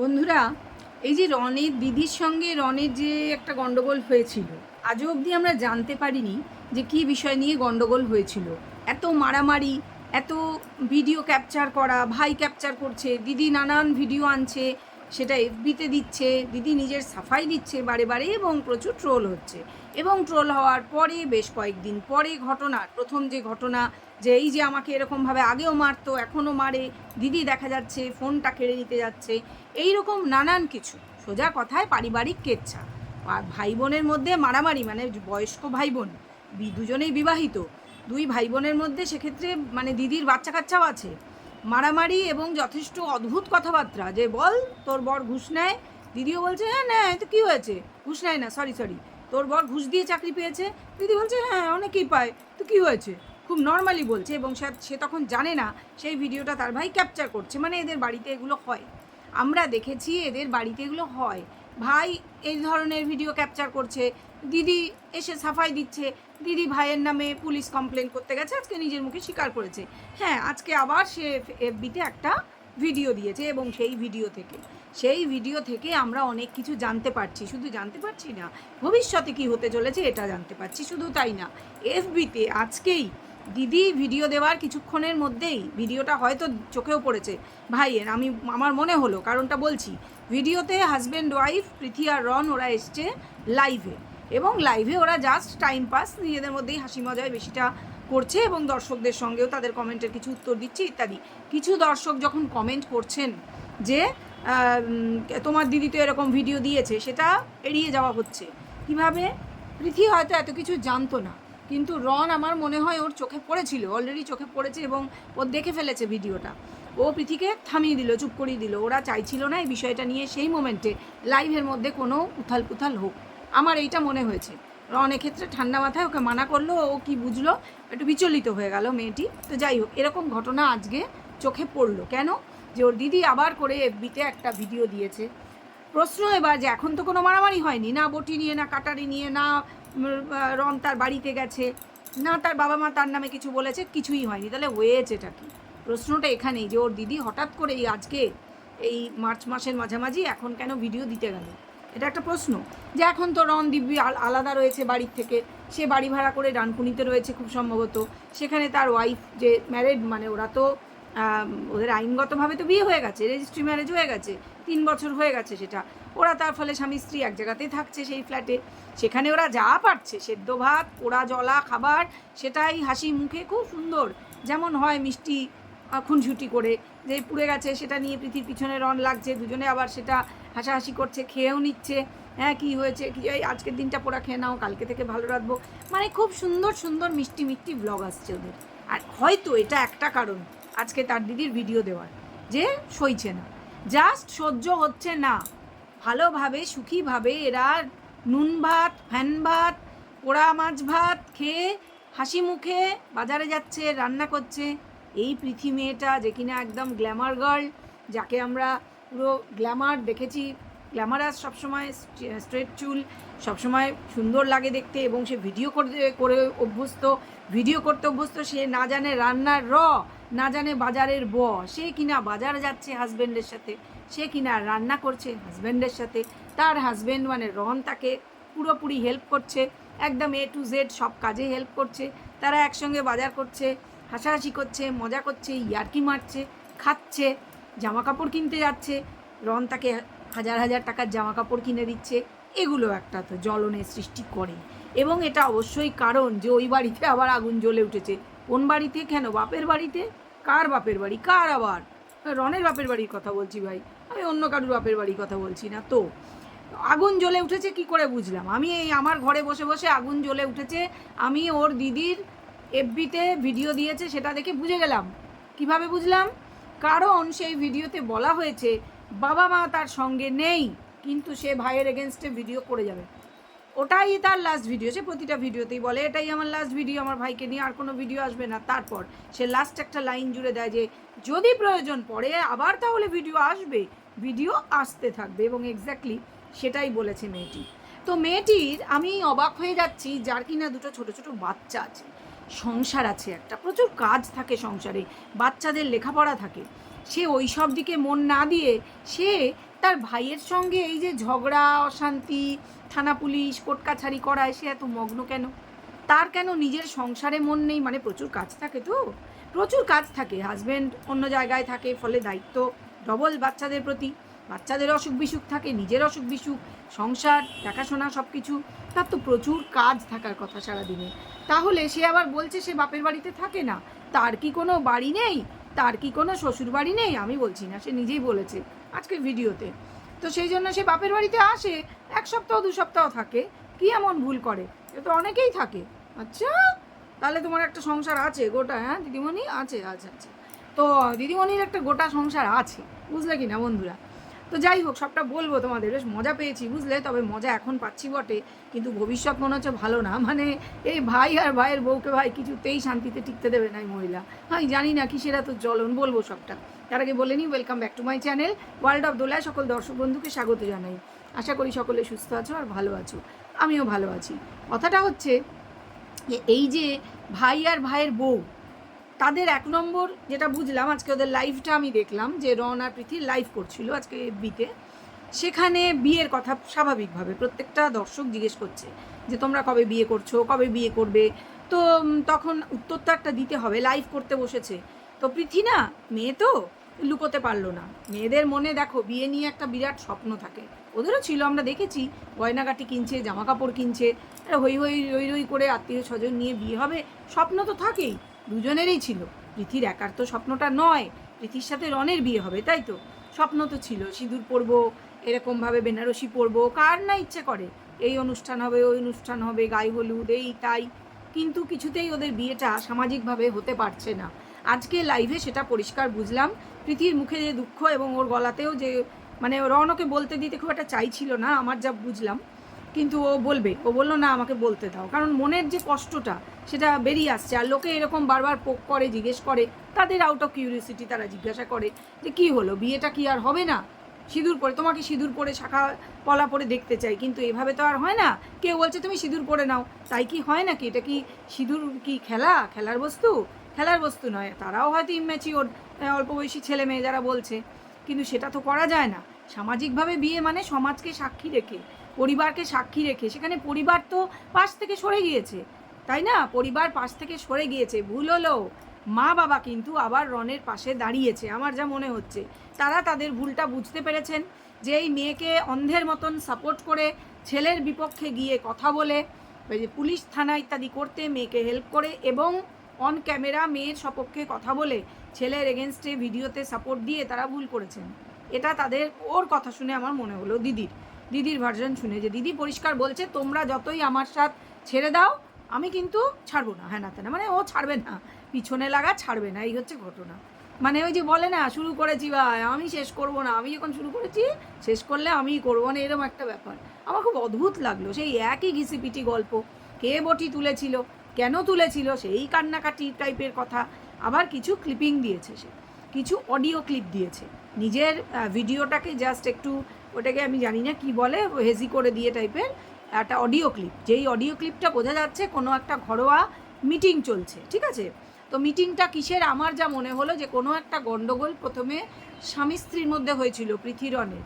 বন্ধুরা, এই যে রনের দিদির সঙ্গে রনের যে একটা গণ্ডগোল হয়েছিল, আজও অবধি আমরা জানতে পারিনি যে কি বিষয় নিয়ে গণ্ডগোল হয়েছিল। এত মারামারি, এত ভিডিও ক্যাপচার করা, ভাই ক্যাপচার করছে, দিদি নানান ভিডিও আনছে সেটা এফবিতে দিচ্ছে, দিদি নিজের সাফাই দিচ্ছে বারে বারে এবং প্রচুর ট্রোল হচ্ছে। এবং ট্রোল হওয়ার পরে বেশ কয়েকদিন পরে ঘটনার প্রথম যে ঘটনা যে এই যে আমাকে এরকমভাবে আগেও মারতো, এখনও মারে, দিদি দেখা যাচ্ছে ফোনটা কেড়ে নিতে যাচ্ছে এই রকম নানান কিছু। সোজা কথায় পারিবারিক কেচ্ছা। ভাই বোনের মধ্যে মারামারি মানে বয়স্ক ভাই বোন দুজনেই বিবাহিত। দুই ভাই বোনের মধ্যে সেক্ষেত্রে মানে দিদির বাচ্চা কাচ্চাও আছে। মারামারি এবং যথেষ্ট অদ্ভুত কথাবার্তা যে বল, তোর বর ঘুষ নেয়। দিদিও বলছে হ্যাঁ নেয়, তো কী হয়েছে? ঘুষ নেয় না সরি সরি তোর বর ঘুষ দিয়ে চাকরি পেয়েছে। দিদি বলছে হ্যাঁ অনেকেই পায়, তো কী হয়েছে? খুব নর্মালি বলছে এবং সে সে তখন জানে না, সেই ভিডিওটা তার ভাই ক্যাপচার করছে। মানে এদের বাড়িতে এগুলো হয়। আমরা দেখেছি এদের বাড়িতে এগুলো হয়। ভাই এই ধরনের ভিডিও ক্যাপচার করছে দিদি এসে সাফাই দিচ্ছে, দিদি ভাইয়ের নামে পুলিশ কমপ্লেন করতে গেছে, আজকে নিজের মুখে স্বীকার করেছে। হ্যাঁ আজকে আবার সে এফবিতে একটা ভিডিও দিয়েছে এবং সেই ভিডিও থেকে। সেই ভিডিও থেকে আমরা অনেক কিছু জানতে পারছি। শুধু জানতে পারছি না, ভবিষ্যতে কি হতে চলেছে এটা জানতে পারছি। শুধু তাই না এফবিতে আজকেই দিদি ভিডিও দেওয়ার কিছুক্ষণের মধ্যেই ভিডিওটা হয়তো চোখেও পড়েছে। ভাইয়ের, আমি, আমার মনে হলো, কারণটা বলছি ভিডিওতে হাজব্যান্ড ওয়াইফ পৃথি আর রন, ওরা এসছে লাইভে এবং লাইভে ওরা জাস্ট টাইম পাস নিজেদের মধ্যেই হাসি মজায় বেশিটা করছে এবং দর্শকদের সঙ্গেও তাদের কমেন্টের কিছু উত্তর দিচ্ছে, ইত্যাদি। কিছু দর্শক যখন কমেন্ট করছেন যে তোমার দিদি তো এরকম ভিডিও দিয়েছে, সেটা এড়িয়ে যাওয়া হচ্ছে। কীভাবে? পৃথি হয়তো এত কিছু জানতো না, কিন্তু রন আমার মনে হয় ওর চোখে পড়েছিল অলরেডি চোখে পড়েছে এবং ও দেখে ফেলেছে ভিডিওটা ও পৃথিকে থামিয়ে দিল, চুপ করিয়ে দিল। ওরা চাইছিল না এই বিষয়টা নিয়ে সেই মোমেন্টে লাইভের মধ্যে কোনো উথাল পুথাল হোক। আমার এইটা মনে হয়েছে। রন এক্ষেত্রে ঠান্ডা মাথায় ওকে মানা করল, ও কি বুঝলো? একটু বিচলিত হয়ে গেল মেয়েটি। তো যাই হোক, এরকম ঘটনা আজকে চোখে পড়ল। কেন? যে ওর দিদি আবার করে এফবিতে একটা ভিডিও দিয়েছে। প্রশ্ন এবার যে এখন তো কোনো মারামারি হয়নি। না বটি নিয়ে, না কাটারি নিয়ে, না রন তার বাড়িতে গেছে, না তার বাবা মা তার নামে কিছু বলেছে, কিছুই হয়নি। তাহলে হয়েছেটা কি? প্রশ্নটা এখানেই যে ওর দিদি হঠাৎ করে এই আজকে এই মার্চ মাসের মাঝামাঝি এখন কেন ভিডিও দিতে গেল? এটা একটা প্রশ্ন যে এখন তো রন দিব্যি আল- আলাদা রয়েছে বাড়ির থেকে। সে বাড়ি ভাড়া করে ডানকুনিতে রয়েছে খুব সম্ভবত। সেখানে তার ওয়াইফ যে ম্যারেড মানে ওরা তো ওদের আইনগতভাবে তো বিয়ে হয়ে গেছে রেজিস্ট্রি ম্যারেজ হয়ে গেছে তিন বছর হয়ে গেছে সেটা। ওরা তার ফলে স্বামী স্ত্রী এক জায়গাতেই থাকছে সেই ফ্ল্যাটে সেখানে ওরা যা পারছে সেদ্ধ ভাত পোড়া জলা খাবার সেটাই হাসি মুখে খুব সুন্দর। যেমন হয় মিষ্টি আহ, খুনসুটি করে। যে পুড়ে গেছে সেটা নিয়ে পৃথিবীর পিছনে রন লাগছে দুজনে আবার সেটা হাসাহাসি করছে, খেয়েও নিচ্ছে হ্যাঁ কি হয়েছে, কি এই আজকের দিনটা পোড়া খেয়ে নাও, কালকে থেকে ভালো রাখব মানে খুব সুন্দর সুন্দর, মিষ্টি মিষ্টি ব্লগ আসছে ওদের। আর হয়তো এটা একটা কারণ, আজকে তার দিদির ভিডিও দেওয়ার, যে সইছে না। জাস্ট সহ্য হচ্ছে না। ভালোভাবে, সুখীভাবে এরা নুন ভাত, ফ্যান ভাত, পোড়া মাছ ভাত খেয়ে হাসি মুখে বাজারে যাচ্ছে, রান্না করছে। এই পৃথিবী মেয়েটা যে কিনা একদম গ্ল্যামার গার্ল যাকে আমরা পুরো গ্ল্যামার দেখেছি। গ্ল্যামারাস সবসময় স্ট্রেট চুল, সবসময় সুন্দর লাগে দেখতে এবং সে ভিডিও করতে, করে অভ্যস্ত ভিডিও করতে অভ্যস্ত, সে না জানে রান্নার র, না জানে বাজারের ব, সে কিনা বাজার যাচ্ছে হাজব্যান্ডের সাথে, সে কিনা রান্না করছে হাজব্যান্ডের সাথে, তার হাজব্যান্ড মানে রন তাকে পুরোপুরি হেল্প করছে, একদম এ টু জেড সব কাজে হেল্প করছে, তারা একসঙ্গে বাজার করছে, হাসাহাসি করছে, মজা করছে, ইয়ার্কি মারছে, খাচ্ছে জামা কাপড় কিনতে যাচ্ছে। রন তাকে হাজার হাজার টাকার জামা কাপড় কিনে দিচ্ছে। এগুলো একটা তো জ্বলনের সৃষ্টি করে। এবং এটা অবশ্যই কারণ যে ওই বাড়িতে আবার আগুন জ্বলে উঠেছে। কোন বাড়িতে? কেন? বাপের বাড়িতে? কার বাপের বাড়ি? কার আবার? রনের বাপের বাড়ির কথা বলছি ভাই। আমি অন্য কারুর বাপের বাড়ির কথা বলছি না তো। আগুন জ্বলে উঠেছে কি করে বুঝলাম? আমি এই আমার ঘরে বসে বসে আগুন জ্বলে উঠেছে। আমি ওর দিদির এফবিতে ভিডিও দিয়েছে, সেটা দেখে বুঝে গেলাম। কীভাবে বুঝলাম? কারণ সেই ভিডিওতে বলা হয়েছে, বাবা মা তার সঙ্গে নেই, কিন্তু সে ভাইয়ের এগেনস্টে ভিডিও করে যাবে। ওটাই তার লাস্ট ভিডিও সে প্রতিটা ভিডিওতেই বলে, এটাই আমার লাস্ট ভিডিও আমার ভাইকে নিয়ে আর কোনো ভিডিও আসবে না। তারপর সে লাস্ট একটা লাইন জুড়ে দেয় যে, যদি প্রয়োজন পড়ে, আবার তাহলে ভিডিও আসবে। ভিডিও আসতে থাকবে এবং এক্স্যাক্টলি সেটাই বলেছে মেয়েটি। তো মেয়েটির আমি অবাক হয়ে যাচ্ছি, যার কিনা দুটো ছোট ছোট বাচ্চা আছে। সংসার আছে একটা। প্রচুর কাজ থাকে সংসারে, বাচ্চাদের লেখাপড়া থাকে। সে ওই সব দিকে মন না দিয়ে সে তার ভাইয়ের সঙ্গে এই যে ঝগড়া, অশান্তি, থানা পুলিশ, কোর্ট কাছারি করায় সে এত মগ্ন কেন? তার কেন নিজের সংসারে মন নেই? মানে প্রচুর কাজ থাকে তো। প্রচুর কাজ থাকে। হাজব্যান্ড অন্য জায়গায় থাকে, ফলে দায়িত্ব ডবল বাচ্চাদের প্রতি। বাচ্চাদের অসুখ বিসুখ থাকে, নিজের অসুখ বিসুখ, সংসার, দেখাশোনা সব কিছু তার তো প্রচুর কাজ থাকার কথা সারাদিনে। তাহলে সে আবার বলছে সে বাপের বাড়িতে থাকে না। তার কি কোনো বাড়ি নেই? তার কি কোনো শ্বশুর বাড়ি নেই? আমি বলছি না, সে নিজেই বলেছে আজকের ভিডিওতে। তো সেই জন্য সে বাপের বাড়িতে আসে, এক সপ্তাহ, দু সপ্তাহ থাকে, কি এমন ভুল করে? এ তো অনেকেই থাকে। আচ্ছা তাহলে তোমার একটা সংসার আছে, গোটা হ্যাঁ? দিদিমণি? আছে আছে আছে। তো দিদিমণির একটা গোটা সংসার আছে, বুঝলে কি না বন্ধুরা? তো যাই হোক, সবটা বলব তোমাদের। বেশ মজা পেয়েছি, বুঝলে? তবে মজা এখন পাচ্ছি বটে, কিন্তু ভবিষ্যৎ মনে হচ্ছে ভালো না। মানে এই ভাই আর ভাইয়ের বউকে ভাই কিছুতেই শান্তিতে টিকতে দেবে না এই মহিলা। আমি জানি না কি কিসেরা তো জ্বলন, বলব সবটা। তার আগে বলে নিই welcome back to my channel world of দোলায় সকল দর্শক বন্ধুকে স্বাগত জানাই। আশা করি সকলে সুস্থ আছো আর ভালো আছো। আমিও ভালো আছি। কথাটা হচ্ছে এই যে ভাই আর ভাইয়ের বউ তাদের এক নম্বর যেটা বুঝলাম, আজকে ওদের লাইভটা আমি দেখলাম যে রন আর প্রীতি লাইভ করছিল আজকে বিতে সেখানে বিয়ের কথা স্বাভাবিকভাবে প্রত্যেকটা দর্শক জিজ্ঞেস করছে যে, তোমরা কবে বিয়ে করছ? কবে বিয়ে করবে? তো তখন উত্তর তো একটা দিতে হবে লাইভ করতে বসেছে। তো পৃথি না, মেয়ে তো লুকোতে পারল না। মেয়েদের মনে দেখো, বিয়ে নিয়ে একটা বিরাট স্বপ্ন থাকে। ওদেরও ছিল, আমরা দেখেছি, গয়নাগাটি কিনছে জামা কাপড় কিনছে হই হই রই রই করে আত্মীয় স্বজন নিয়ে বিয়ে হবে, স্বপ্ন তো থাকেই। দুজনেরই ছিল। পৃথির একার তো স্বপ্নটা নয় পৃথির সাথে রনের বিয়ে হবে, তাই তো? স্বপ্ন তো ছিল, সিঁদুর পরবো এরকমভাবে বেনারসি পরবো, কার না ইচ্ছে করে? এই অনুষ্ঠান হবে, ওই অনুষ্ঠান হবে, গায়ে হলুদ, এই, তাই। কিন্তু কিছুতেই ওদের বিয়েটা সামাজিকভাবে হতে পারছে না। আজকে লাইভে সেটা পরিষ্কার বুঝলাম। পৃথিবীর মুখে যে দুঃখ এবং ওর গলাতেও যে মানে রনকে বলতে দিতে খুব একটা চাইছিল না, আমার যা বুঝলাম। কিন্তু ও বলবে। ও বলল, না, আমাকে বলতে দাও। কারণ মনের যে কষ্টটা, সেটা বেরিয়ে আসছে। আর লোকে এরকম বারবার পোক করে, জিজ্ঞেস করে, তাদের আউট অফ কিউরিয়াসিটি তারা জিজ্ঞাসা করে যে, কি হলো? বিয়েটা কি আর হবে না? সিঁদুর পরে, তোমাকে সিঁদুর পরে, শাখা পলা পরে দেখতে চাই। কিন্তু এভাবে তো আর হয় না। কেউ বলছে, তুমি সিঁদুর পরে নাও। তাই কি হয় নাকি? এটা কি সিঁদুর কি খেলা? খেলার বস্তু? খেলার বস্তু নয়। তারাও হয়তো ইম্যাচিওর অল্প বয়সী ছেলে মেয়ে যারা বলছে। কিন্তু সেটা তো করা যায় না। সামাজিকভাবে বিয়ে মানে সমাজকে সাক্ষী রেখে। পরিবারকে সাক্ষী রেখে, সেখানে পরিবার তো পাশ থেকে সরে গিয়েছে, তাই না? পরিবার পাশ থেকে সরে গিয়েছে, ভুল হলো। মা বাবা কিন্তু আবার রনের পাশে দাঁড়িয়েছে, আমার যা মনে হচ্ছে। তারা তাদের ভুলটা বুঝতে পেরেছেন যে এই মেয়েকে অন্ধের মতন সাপোর্ট করে ছেলের বিপক্ষে গিয়ে কথা বলে পুলিশ থানা ইত্যাদি করতে মেয়েকে হেল্প করে এবং অন ক্যামেরা মেয়ের সপক্ষে কথা বলে ছেলের এগেনস্টে ভিডিওতে সাপোর্ট দিয়ে তারা ভুল করেছেন। এটা তাদের ওর কথা শুনে আমার মনে হলো দিদির। দিদির ভার্জন শুনে যে, দিদি পরিষ্কার বলছে, তোমরা যতই আমার সাথ ছেড়ে দাও, আমি কিন্তু ছাড়বো না। হ্যাঁ না মানে ও ছাড়বে না। পিছনে লাগা ছাড়বে না, এই হচ্ছে ঘটনা। মানে ওই যে বলে না, শুরু করেছি ভাই, আমি শেষ করব না। আমি যখন শুরু করেছি, শেষ করলে আমিই করব না, এরকম একটা ব্যাপার। আমার খুব অদ্ভুত লাগল, সেই একই ঘিসিপিটি গল্প। কে বটি তুলেছিল, কেন তুলেছিল, সেই কান্নাকাটি টাইপের কথা। আবার কিছু ক্লিপিং দিয়েছে সে, কিছু অডিও ক্লিপ দিয়েছে। নিজের ভিডিওটাকে জাস্ট একটু ওটাকে আমি জানি না কি বলে হেজি করে দিয়ে টাইপের একটা অডিও ক্লিপ যেই অডিও ক্লিপটা বোঝা যাচ্ছে কোনো একটা ঘরোয়া মিটিং চলছে, ঠিক আছে? তো মিটিংটা কিসের? আমার যা মনে হলো যে কোনো একটা গন্ডগোল প্রথমে স্বামী স্ত্রীর মধ্যে হয়েছিল পৃথিরনের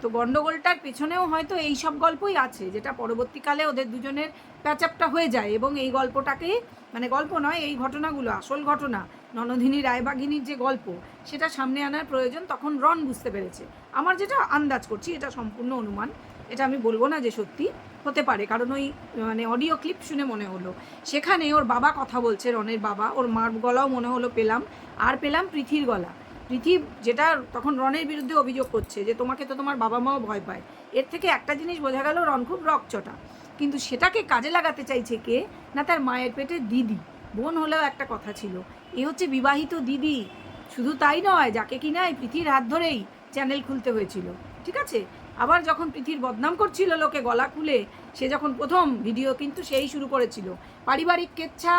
তো গণ্ডগোলটার পেছনেও হয়তো এই সব গল্পই আছে, যেটা পরবর্তীকালে ওদের দুজনের প্যাচাপটা হয়ে যায় এবং এই গল্পটাকে মানে গল্প নয়, এই ঘটনাগুলো, আসল ঘটনা, ননদিনী রায়বাঘিনীর যে গল্প, সেটা সামনে আনার প্রয়োজন তখন রন বুঝতে পেরেছে। আমার যেটা আন্দাজ করছি, এটা সম্পূর্ণ অনুমান, এটা আমি বলব না যে সত্যি, হতে পারে, কারণ ওই মানে অডিও ক্লিপ শুনে মনে হলো। সেখানে ওর বাবা কথা বলছে রনের বাবা, ওর মার গলাও মনে হলো পেলাম, আর পেলাম পৃথির গলা। পৃথি যেটা তখন রনের বিরুদ্ধে অভিযোগ করছে যে তোমাকে তো তোমার বাবা মাও ভয় পায়। এর থেকে একটা জিনিস বোঝা গেল, রন খুব রকচটা। কিন্তু সেটাকে কাজে লাগাতে চাইছে কে? না তার মায়ের পেটে দিদি। বোন হলেও একটা কথা ছিল। এ হচ্ছে বিবাহিত দিদি। শুধু তাই নয়, যাকে কিনা এই পৃথির হাত ধরেই চ্যানেল খুলতে হয়েছিল। ঠিক আছে? আবার যখন পৃথির বদনাম করছিল লোকে গলা খুলে, সে যখন প্রথম ভিডিও কিন্তু সেই শুরু করেছিল। পারিবারিক কেচ্ছা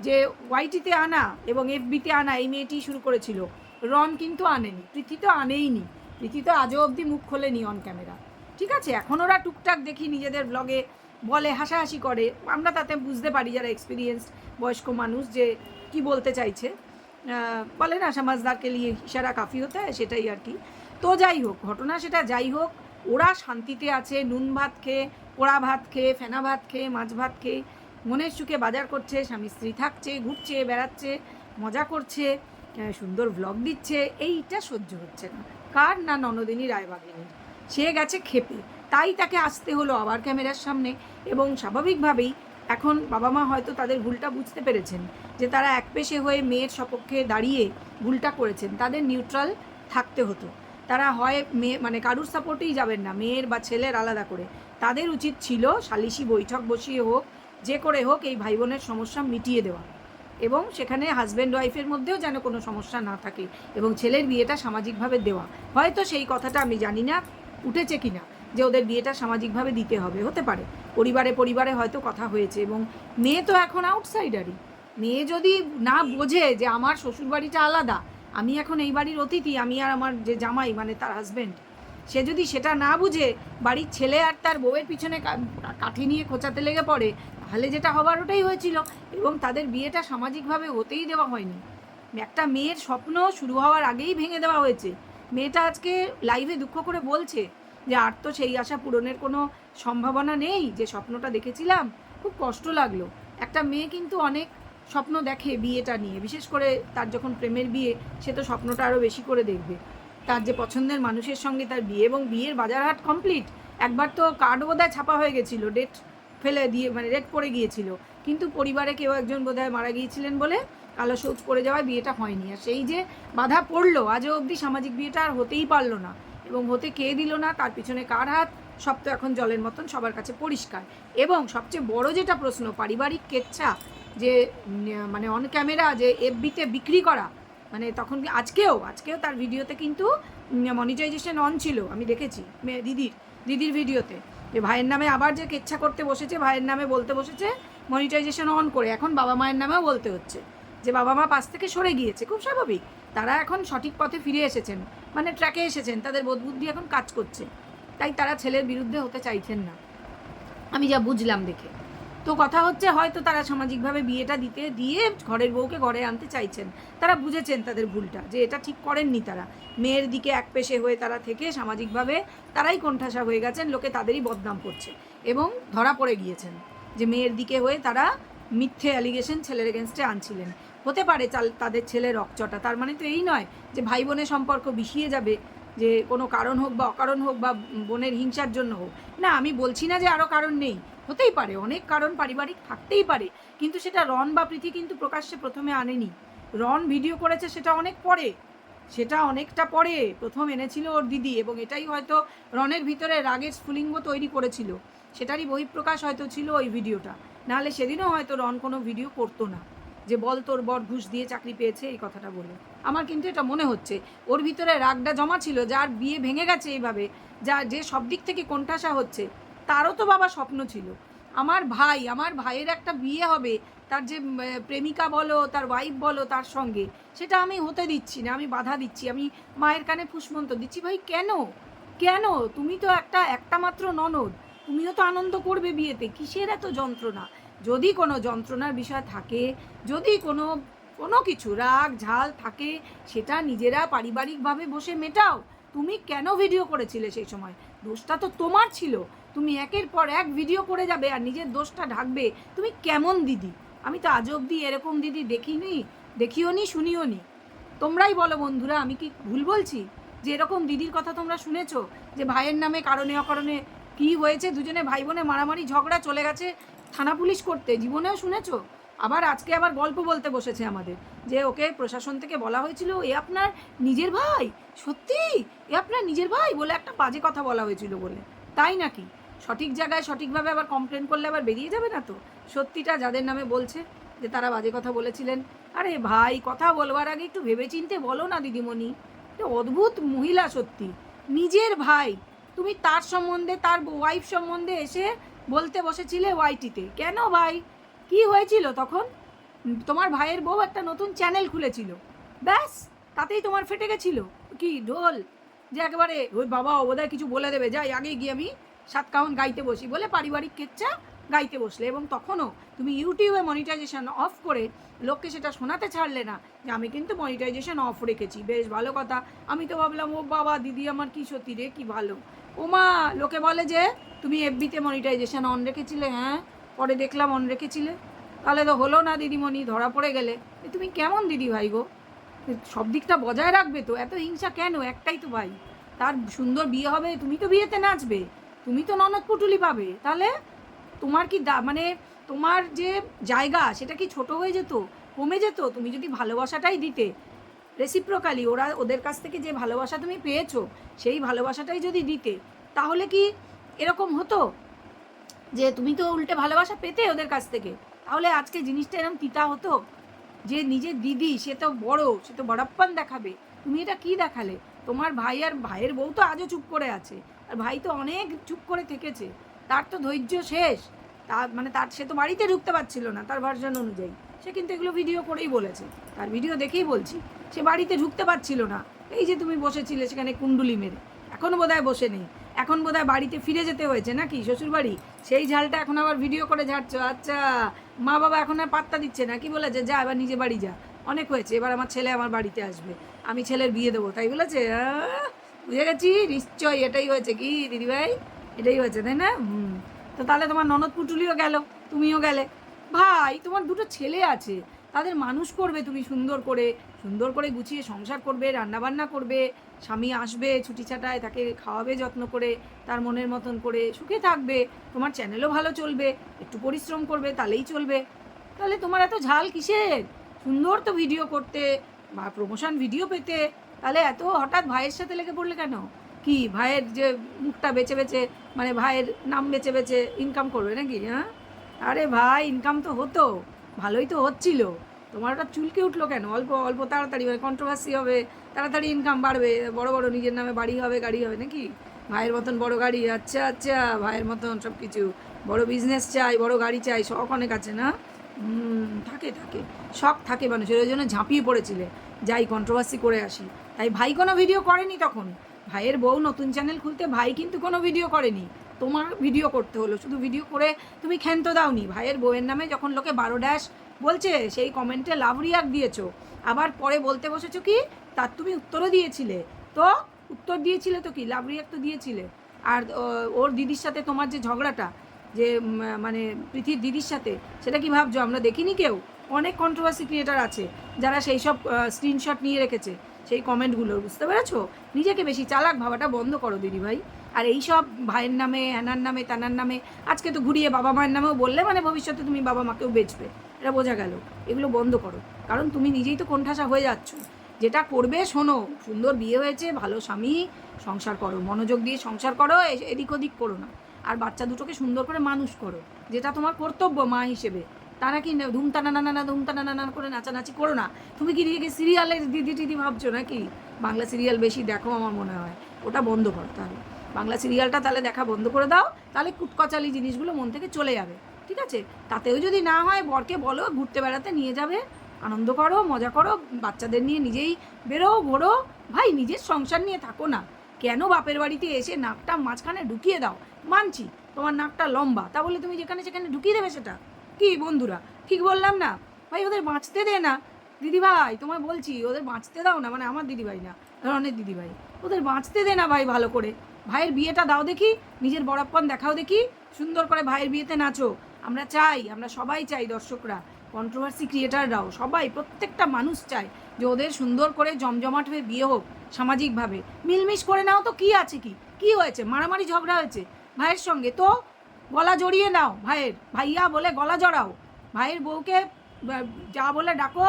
যে ওয়াইটিতে আনা এবং এফবিতে আনা এই মেয়েটি শুরু করেছিল। রন কিন্তু আনেনি। পৃথি তো আনেইনি। পৃথি তো আজও অবধি মুখ খোলেনি অন ক্যামেরা ঠিক আছে? এখন ওরা টুকটাক দেখি নিজেদের ব্লগে বলে, হাসাহাসি করে। আমরা তাতে বুঝতে পারি যারা এক্সপিরিয়েন্স বয়স্ক মানুষ যে কি বলতে চাইছে। বলে না সমাজদারকে নিয়ে ইশারা কাফি হতে হয়, সেটাই আর কি। তো যাই হোক, ঘটনা সেটা যাই হোক, ওরা শান্তিতে আছে, নুন ভাত খেয়ে, পোড়া ভাত খেয়ে, ফেনা ভাত খেয়ে, মাছ ভাত খেয়ে, মনের সুখে বাজার করছে, স্বামী স্ত্রী থাকছে, ঘুরছে, বেড়াচ্ছে, মজা করছে সুন্দর ভ্লগ দিচ্ছে, এইটা সহ্য হচ্ছে না। কার না ননদিনী রায়বাগিনী? সে গেছে খেপে তাই তাকে আসতে হলো আবার ক্যামেরার সামনে এবং স্বাভাবিকভাবেই এখন বাবা মা হয়তো তাদের ভুলটা বুঝতে পেরেছেন, যে তারা একপেশে হয়ে মেয়ের সপক্ষে দাঁড়িয়ে ভুলটা করেছেন। তাদের নিউট্রাল থাকতে হতো। তারা হয় মেয়ে মানে কারুর সাপোর্টেই যাবেন না, মেয়ের বা ছেলের আলাদা করে। তাদের উচিত ছিল সালিশি বৈঠক বসিয়ে হোক, যে করে হোক এই ভাই বোনের সমস্যা মিটিয়ে দেওয়া। এবং সেখানে হাজব্যান্ড ওয়াইফের মধ্যেও যেন কোনো সমস্যা না থাকে এবং ছেলের বিয়েটা সামাজিকভাবে দেওয়া। হয়তো সেই কথাটা আমি জানি না, উঠেছে কিনা। যে ওদের বিয়েটা সামাজিকভাবে দিতে হবে হতে পারে। পরিবারে পরিবারে হয়তো কথা হয়েছে এবং মেয়ে তো এখন আউটসাইডারই মেয়ে যদি না বোঝে যে আমার শ্বশুরবাড়িটা আলাদা আমি এখন এই বাড়ির অতিথি আমি আর আমার যে জামাই মানে তার হাজব্যান্ড সে যদি সেটা না বুঝে বাড়ির ছেলে আর তার বউয়ের পিছনে কাঠি নিয়ে খোঁচাতে লেগে পড়ে তাহলে যেটা হবার ওটাই হয়েছিল। এবং তাদের বিয়েটা সামাজিকভাবে হতেই দেওয়া হয়নি। একটা মেয়ের স্বপ্ন শুরু হওয়ার আগেই ভেঙে দেওয়া হয়েছে। মেয়েটা আজকে লাইভে দুঃখ করে বলছে যে আর তো সেই আশা পূরণের কোনো সম্ভাবনা নেই, যে স্বপ্নটা দেখেছিলাম, খুব কষ্ট লাগল। একটা মেয়ে কিন্তু অনেক স্বপ্ন দেখে বিয়েটা নিয়ে, বিশেষ করে তার যখন প্রেমের বিয়ে, সে তো স্বপ্নটা আরও বেশি করে দেখবে। তার যে পছন্দের মানুষের সঙ্গে তার বিয়ে এবং বিয়ের বাজারহাট কমপ্লিট একবার তো কার্ড বোধহয় ছাপা হয়ে গেছিল ডেট ফেলে দিয়ে মানে ডেট পড়ে গিয়েছিল। কিন্তু পরিবারে কেউ একজন বোধহয় মারা গিয়েছিলেন বলে কালো সৌচ পড়ে যাওয়ায় বিয়েটা হয়নি। আর সেই যে বাধা পড়ল, আজও অবধি সামাজিক বিয়েটা আর হতেই পারল না। এবং হতে কে দিল না তার পিছনে কার হাত, সব তো এখন জলের মতন সবার কাছে পরিষ্কার। এবং সবচেয়ে বড় যেটা প্রশ্ন, পারিবারিক কেচ্ছা যে মানে অন ক্যামেরা যে এফবিতে বিক্রি করা মানে তখন আজকেও আজকেও তার ভিডিওতে কিন্তু মনিটাইজেশন অন ছিল, আমি দেখেছি দিদির দিদির ভিডিওতে। যে ভাইয়ের নামে আবার যে কেচ্ছা করতে বসেছে, ভাইয়ের নামে বলতে বসেছে মনিটাইজেশন অন করে, এখন বাবা মায়ের নামেও বলতে হচ্ছে। যে বাবা মা পাশ থেকে সরে গিয়েছে, খুব স্বাভাবিক। তারা এখন সঠিক পথে ফিরে এসেছেন। মানে ট্র্যাকে এসেছেন, তাদের বোধ বুদ্ধি এখন কাজ করছে। তাই তারা ছেলের বিরুদ্ধে হতে চাইছেন না। আমি যা বুঝলাম দেখে। তো কথা হচ্ছে, হয়তো তারা সামাজিকভাবে বিয়েটা দিতে, দিয়ে ঘরের বউকে ঘরে আনতে চাইছেন। তারা বুঝেছেন তাদের ভুলটা, যে এটা ঠিক করেননি তারা। মেয়ের দিকে এক পেশে হয়ে তারা থেকে সামাজিকভাবে তারাই কোণঠাসা হয়ে গেছেন, লোকে তাদেরই বদনাম করছে। এবং ধরা পড়ে গিয়েছেন যে মেয়ের দিকে হয়ে তারা মিথ্যে অ্যালিগেশন ছেলের এগেনস্টে আনছিলেন। হতে পারে চাল- তাদের ছেলে রকচটা। তার মানে তো এই নয় যে ভাই বোনের সম্পর্ক বিষিয়ে যাবে, যে কোনো কারণ হোক বা অকারণ হোক বা বোনের হিংসার জন্য হোক। না, আমি বলছি না যে আরও কারণ নেই। হতেই পারে, অনেক কারণ পারিবারিক থাকতেই পারে। কিন্তু সেটা রন বা প্রীতি কিন্তু প্রকাশ্যে প্রথমে আনেনি। রন ভিডিও করেছে সেটা অনেক পরে। সেটা অনেকটা পরে প্রথম এনেছিল ওর দিদি এবং এটাই হয়তো রনের ভিতরে রাগের স্ফুলিঙ্গ তৈরি করেছিল। সেটারই বহিঃপ্রকাশ হয়তো ছিল ওই ভিডিওটা। নাহলে সেদিনও হয়তো রন কোনো ভিডিও করতো না। যে বল তোর বর ঘুষ দিয়ে চাকরি পেয়েছে, এই কথাটা বলে আমার কিন্তু এটা মনে হচ্ছে, ওর ভিতরে রাগটা জমা ছিল যার বিয়ে ভেঙে গেছে এইভাবে, যা যে সব দিক থেকে কোণঠাসা হচ্ছে, তারও তো বাবা স্বপ্ন ছিল। আমার ভাই, আমার ভাইয়ের একটা বিয়ে হবে, তার যে প্রেমিকা বলো, তার ওয়াইফ বলো, তার সঙ্গে, সেটা আমি হতে দিচ্ছি না, আমি বাধা দিচ্ছি, আমি মায়ের কানে ফুসমন্ত দিচ্ছি। ভাই, কেন? কেন? তুমি তো একটা একটা মাত্র ননদ, তুমিও তো আনন্দ করবে বিয়েতে, কিসের এত যন্ত্রণা? যদি কোনো যন্ত্রণার বিষয় থাকে, যদি কোনো কোনো কিছু, রাগ, ঝাল থাকে, সেটা নিজেরা পারিবারিকভাবে বসে মেটাও। তুমি কেন ভিডিও করেছিলে সেই সময়? দোষটা তো তোমার ছিল। তুমি একের পর এক ভিডিও করে যাবে আর নিজের দোষটা ঢাকবে। তুমি কেমন দিদি? আমি তো আজ অবধি এরকম দিদি দেখিনি, দেখিও নি, শুনিও নি। তোমরাই বলো বন্ধুরা, আমি কি ভুল বলছি? যে এরকম দিদির কথা তোমরা শুনেছো? যে ভাইয়ের নামে কারণে অকারণে কি হয়েছে? দুজনে ভাই বোনে মারামারি, ঝগড়া চলে গেছে? থানা পুলিশ করতে, জীবনেও শুনেছো? আবার আজকে আবার গল্প বলতে বসেছে আমাদের, যে ওকে প্রশাসন থেকে বলা হয়েছিল, এ আপনার নিজের ভাই? সত্যি? এ আপনার নিজের ভাই? বলে একটা বাজে কথা বলা হয়েছিল বলে। তাই নাকি? সঠিক জায়গায় সঠিকভাবে আবার কমপ্লেন করলে আবার বেরিয়ে যাবে না তো? সত্যিটা যাদের নামে বলছে যে তারা বাজে কথা বলেছিলেন। আরে ভাই, কথা বলবার আগে একটু ভেবেচিন্তে বলো না, দিদিমণি। অদ্ভুত মহিলা সত্যি। নিজের ভাই। তুমি তার সম্বন্ধে, তার ওয়াইফ সম্বন্ধে এসে বলতে বসেছিলে ওয়াইটিতে। কেন ভাই? কি হয়েছিল তখন? তোমার ভাইয়ের বউ একটা নতুন চ্যানেল খুলেছিল। ব্যাস, তাতেই তোমার ফেটে গেছিল। কি ঢোল? যে একেবারে, ওই বাবা বোধহয় কিছু বলে দেবে। যাই, আগে গিয়ে আমি সাত কাউন গাইতে বসি বলে পারিবারিক কেচ্ছা গাইতে বসলে এবং তখনও তুমি ইউটিউবে মনিটাইজেশন অফ করে লোককে সেটা শোনাতে ছাড়লে না, যে আমি কিন্তু মনিটাইজেশন অফ রেখেছি। বেশ ভালো কথা। আমি তো ভাবলাম, ও বাবা, দিদি আমার কি সত্যি রে, কি ভালো। ও মা লোকে বলে যে তুমি এফবিতে মনিটাইজেশন অন রেখেছিলে হ্যাঁ? পরে দেখলাম অন রেখেছিলে। তাহলে তো হলো না দিদিমণি, ধরা পড়ে গেলে। তুমি কেমন দিদি ভাই গো? সব দিকটা বজায় রাখবে তো। এত হিংসা কেন? একটাই তো ভাই। তার সুন্দর বিয়ে হবে, তুমি তো বিয়েতে নাচবে। তুমি তো ননদ পুটুলি পাবে। তাহলে তোমার কি দা মানে তোমার যে জায়গা, সেটা কি ছোট হয়ে যেত? কমে যেত? তুমি যদি ভালোবাসাটাই দিতে রেসিপ্রোকালি ওরা ওদের কাছ থেকে যে ভালোবাসা তুমি পেয়েছ, সেই ভালোবাসাটাই যদি দিতে, তাহলে কি এরকম হতো? যে তুমি তো উল্টে ভালোবাসা পেতে ওদের কাছ থেকে, তাহলে আজকে জিনিসটা এরকম তিতা হতো? যে নিজের দিদি, সে তো বড়, সে তো বড়াপ্পান দেখাবে, তুমি এটা কি দেখালে? তোমার ভাই আর ভাইয়ের বউ তো আজও চুপ করে আছে, আর ভাই তো অনেক চুপ করে থেকেছে, তার তো ধৈর্য শেষ তার মানে তার, সে তো বাড়িতে ঢুকতে পারছিল না তার ভার্জন অনুযায়ী, সে কিন্তু এগুলো ভিডিও করেই বলেছে, তার ভিডিও দেখেই বলছি। সে বাড়িতে ঢুকতে পারছিল না। এই যে তুমি বসেছিলে সেখানে কুণ্ডুলি মেরে। এখনও বোধহয় বসে নেই। এখন বোধহয় বাড়িতে ফিরে যেতে হয়েছে নাকি শ্বশুর বাড়ি সেই ঝালটা এখন আবার ভিডিও করে ঝাড়ছ। আচ্ছা মা বাবা এখন আর পাত্তা দিচ্ছে না। কি বলেছে? যা, এবার নিজে বাড়ি যা। অনেক হয়েছে। এবার আমার ছেলে আমার বাড়িতে আসবে। আমি ছেলের বিয়ে দেবো। তাই বলেছে? বুঝে গেছি? নিশ্চয়ই এটাই হয়েছে। কি দিদিভাই এটাই হয়েছে, তাই না? হুম। তো তাহলে তোমার ননদ পুটুলিও গেল। তুমিও গেলে। ভাই, তোমার দুটো ছেলে আছে। তাদের মানুষ করবে তুমি সুন্দর করে সুন্দর করে গুছিয়ে সংসার করবে, রান্নাবান্না করবে, স্বামী আসবে, ছুটি ছাটায় তাকে খাওয়াবে, যত্ন করে, তার মনের মতন করে সুখে থাকবে, তোমার চ্যানেলও ভালো চলবে, একটু পরিশ্রম করবে, তাহলেই চলবে। তাহলে তোমার এত ঝাল কিসের? সুন্দর তো ভিডিও করতে বা প্রমোশন ভিডিও পেতে, তাহলে এত হঠাৎ ভাইয়ের সাথে লেগে পড়লে কেন? কি, ভাইয়ের যে মুখটা বেছে বেছে মানে ভাইয়ের নাম বেছে বেছে ইনকাম করবে নাকি হ্যাঁ? আরে ভাই ইনকাম তো হতো। ভালোই তো হচ্ছিল। তোমার ওটা চুলকে উঠল কেন? অল্প অল্প তাড়াতাড়ি মানে কন্ট্রোভার্সি হবে, তাড়াতাড়ি ইনকাম বাড়বে, বড় বড় নিজের নামে বাড়ি হবে, গাড়ি হবে নাকি? ভাইয়ের মতন বড় গাড়ি আচ্ছা আচ্ছা ভাইয়ের মতন সব কিছু বড় বিজনেস চাই, বড় গাড়ি চাই, শখ অনেক আছে না? থাকে থাকে। শখ থাকে মানুষের, ওই জন্য ঝাঁপিয়ে পড়েছিলে। যাই কন্ট্রোভার্সি করে আসি। তাই ভাই কোনো ভিডিও করেনি তখন? ভাইয়ের বউ নতুন চ্যানেল খুলতে ভাই কিন্তু কোনো ভিডিও করেনি। তোমার ভিডিও করতে হলো। শুধু ভিডিও করে তুমি ক্ষান্ত দাওনি। ভাইয়ের বউয়ের নামে যখন লোকে বারো ড্যাশ বলছে, সেই কমেন্টে লাভ রিয়াক্ট দিয়েছ। আবার পরে বলতে বসেছো কি তার তুমি উত্তরও দিয়েছিলে। তো উত্তর দিয়েছিলে তো কি? লাভ রিয়াক্ট তো দিয়েছিলে। আর ওর দিদির সাথে তোমার যে ঝগড়াটা, যে মানে পৃথিবীর দিদির সাথে, সেটা কি ভাবছ? আমরা দেখিনি কেউ? অনেক কন্ট্রোভার্সি ক্রিয়েটার আছে, যারা সেই সব স্ক্রিনশট নিয়ে রেখেছে, সেই কমেন্টগুলো বুঝতে পেরেছ? নিজেকে বেশি চালাক ভাবাটা বন্ধ করো দিদি ভাই আর এই সব ভাইয়ের নামে হ্যানার নামে, তানার নামে, আজকে তো ঘুরিয়ে বাবা মায়ের নামেও বললে মানে ভবিষ্যতে তুমি বাবা মাকেও বেচবে। এটা বোঝা গেল। এগুলো বন্ধ করো। কারণ তুমি নিজেই তো কোণঠাসা হয়ে যাচ্ছ। যেটা করবে শোনো, সুন্দর বিয়ে হয়েছে, ভালো স্বামী, সংসার করো। মনোযোগ দিয়ে সংসার করো এদিক ওদিক করো না। আর বাচ্চা দুটোকে সুন্দর করে মানুষ করো। যেটা তোমার কর্তব্য মা হিসেবে। তারা কি ধুমতানা নানা না ধুমতানা নানা করে নাচানাচি করো না? তুমি কি নিজেকে সিরিয়ালের দিদি টিদি ভাবছ নাকি? বাংলা সিরিয়াল বেশি দেখো আমার মনে হয়। ওটা বন্ধ করো তাহলে। বাংলা সিরিয়ালটা তাহলে দেখা বন্ধ করে দাও, তাহলে কুটকচালি জিনিসগুলো মন থেকে চলে যাবে, ঠিক আছে? তাতেও যদি না হয়, বরকে বলো, ঘুরতে বেড়াতে নিয়ে যাবে, আনন্দ করো, মজা করো, বাচ্চাদের নিয়ে নিজেই বেরো ঘোরো, ভাই নিজের সংসার নিয়ে থাকো না। কেন বাপের বাড়িতে এসে নাকটা মাঝখানে ঢুকিয়ে দাও? মানছি, তোমার নাকটা লম্বা, তা বলে তুমি যেখানে সেখানে ঢুকিয়ে দেবে সেটা? কি বন্ধুরা, ঠিক বললাম না? ভাই ওদের বাঁচতে দে না। দিদি ভাই তোমায় বলছি, ওদের বাঁচতে দাও না মানে আমার দিদি ভাই না ধরনের দিদি ভাই ওদের বাঁচতে দে না ভাই ভালো করে। ভাইয়ের বিয়েটা দাও দেখি, নিজের বড়াপ্পন দেখাও দেখি, সুন্দর করে ভাইয়ের বিয়েতে নাচো। আমরা চাই, আমরা সবাই চাই দর্শকরা কন্ট্রোভার্সি ক্রিয়েটাররাও সবাই, প্রত্যেকটা মানুষ চায় যে ওদের সুন্দর করে জমজমাট হয়ে বিয়ে হোক সামাজিকভাবে। মিলমিশ করে নাও তো কি আছে কি? কি হয়েছে? মারামারি ঝগড়া হয়েছে? ভাইয়ের সঙ্গে তো গলা জড়িয়ে নাও ভাইয়ের। ভাইয়া বলে গলা জড়াও। ভাইয়ের বউকে যা বলে ডাকো,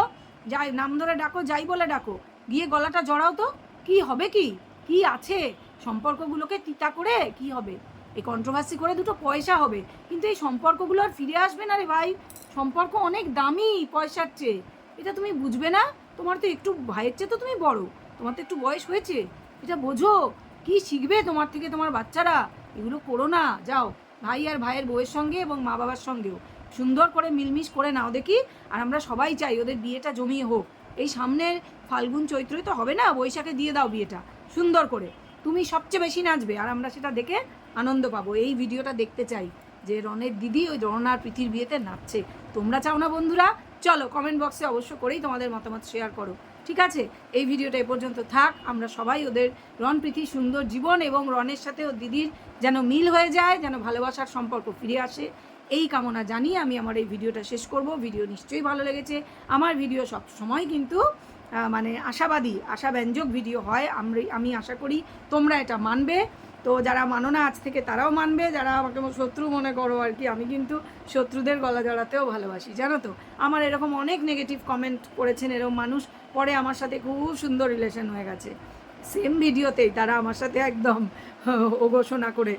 যাই, নাম ধরে ডাকো, যাই বলে ডাকো। গিয়ে গলাটা জড়াও তো। কি হবে কি? কি আছে? সম্পর্কগুলোকে তিতা করে কি হবে? এই কন্ট্রোভার্সি করে দুটো পয়সা হবে। কিন্তু এই সম্পর্কগুলো আর ফিরে আসবে না রে ভাই। সম্পর্ক অনেক দামি পয়সার চেয়ে। এটা তুমি বুঝবে না? তোমার তো একটু ভাইয়ের চেয়ে তো তুমি বড়। তোমার তো একটু বয়স হয়েছে। এটা বোঝো। কি শিখবে তোমার থেকে তোমার বাচ্চারা? এগুলো করো না। যাও। ভাই আর ভাইয়ের বউয়ের সঙ্গে এবং মা বাবার সঙ্গেও। সুন্দর করে মিলমিশ করে নাও দেখি। আর আমরা সবাই চাই ওদের বিয়েটা জমিয়ে হোক। এই সামনের ফাল্গুন চৈত্রই তো হবে না? বৈশাখে দিয়ে দাও বিয়েটা। সুন্দর করে। তুমি সবচেয়ে বেশি নাচবে আর আমরা সেটা দেখে আনন্দ পাবো। এই ভিডিওটা দেখতে চাই যে রনের দিদি ওই রন আর প্রীতির বিয়েতে নাচছে। তোমরা চাও না বন্ধুরা? চলো কমেন্ট বক্সে অবশ্য করেই তোমাদের মতামত শেয়ার করো। ঠিক আছে? এই ভিডিওটা এ পর্যন্ত থাক। আমরা সবাই ওদের রন প্রীতি, সুন্দর জীবন এবং রনের সাথে ও দিদির যেন মিল হয়ে যায়, যেন ভালোবাসার সম্পর্ক ফিরে আসে। এই কামনা জানিয়ে আমি আমার এই ভিডিওটা শেষ করব। ভিডিও নিশ্চয়ই ভালো লেগেছে। আমার ভিডিও সব সময় কিন্তু মানে আশাবাদী, আশাব্যঞ্জক ভিডিও হয়। আমি আমি আশা করি তোমরা এটা মানবে। তো যারা মানো না, আজ থেকে তারাও মানবে। যারা আমাকে শত্রু মনে করো আর কি, আমি কিন্তু শত্রুদের গলা জড়াতেও ভালোবাসি, জানো তো? আমার এরকম অনেক নেগেটিভ কমেন্ট করেছেন এরকম মানুষ। পরে আমার সাথে খুব সুন্দর রিলেশন হয়ে গেছে। সেম ভিডিওতেই তারা আমার সাথে একদম ও ঘোষণা করে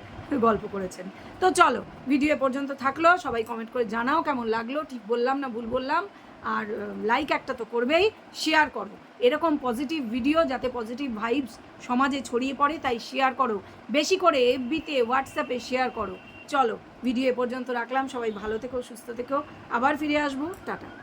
গল্প করেছেন। তো চলো ভিডিও পর্যন্ত থাকল। সবাই কমেন্ট করে জানাও কেমন লাগল। ঠিক বললাম না ভুল বললাম। আর লাইক একটা তো করবেই শেয়ার করো। এরকম পজিটিভ ভিডিও যাতে পজিটিভ ভাইবস সমাজে ছড়িয়ে পড়ে, তাই শেয়ার করো। বেশি করে এফবিতে হোয়াটসঅ্যাপে শেয়ার করো। চলো ভিডিও এ পর্যন্ত রাখলাম। সবাই ভালো থেকো, সুস্থ থেকো। আবার ফিরে আসব। টাটা।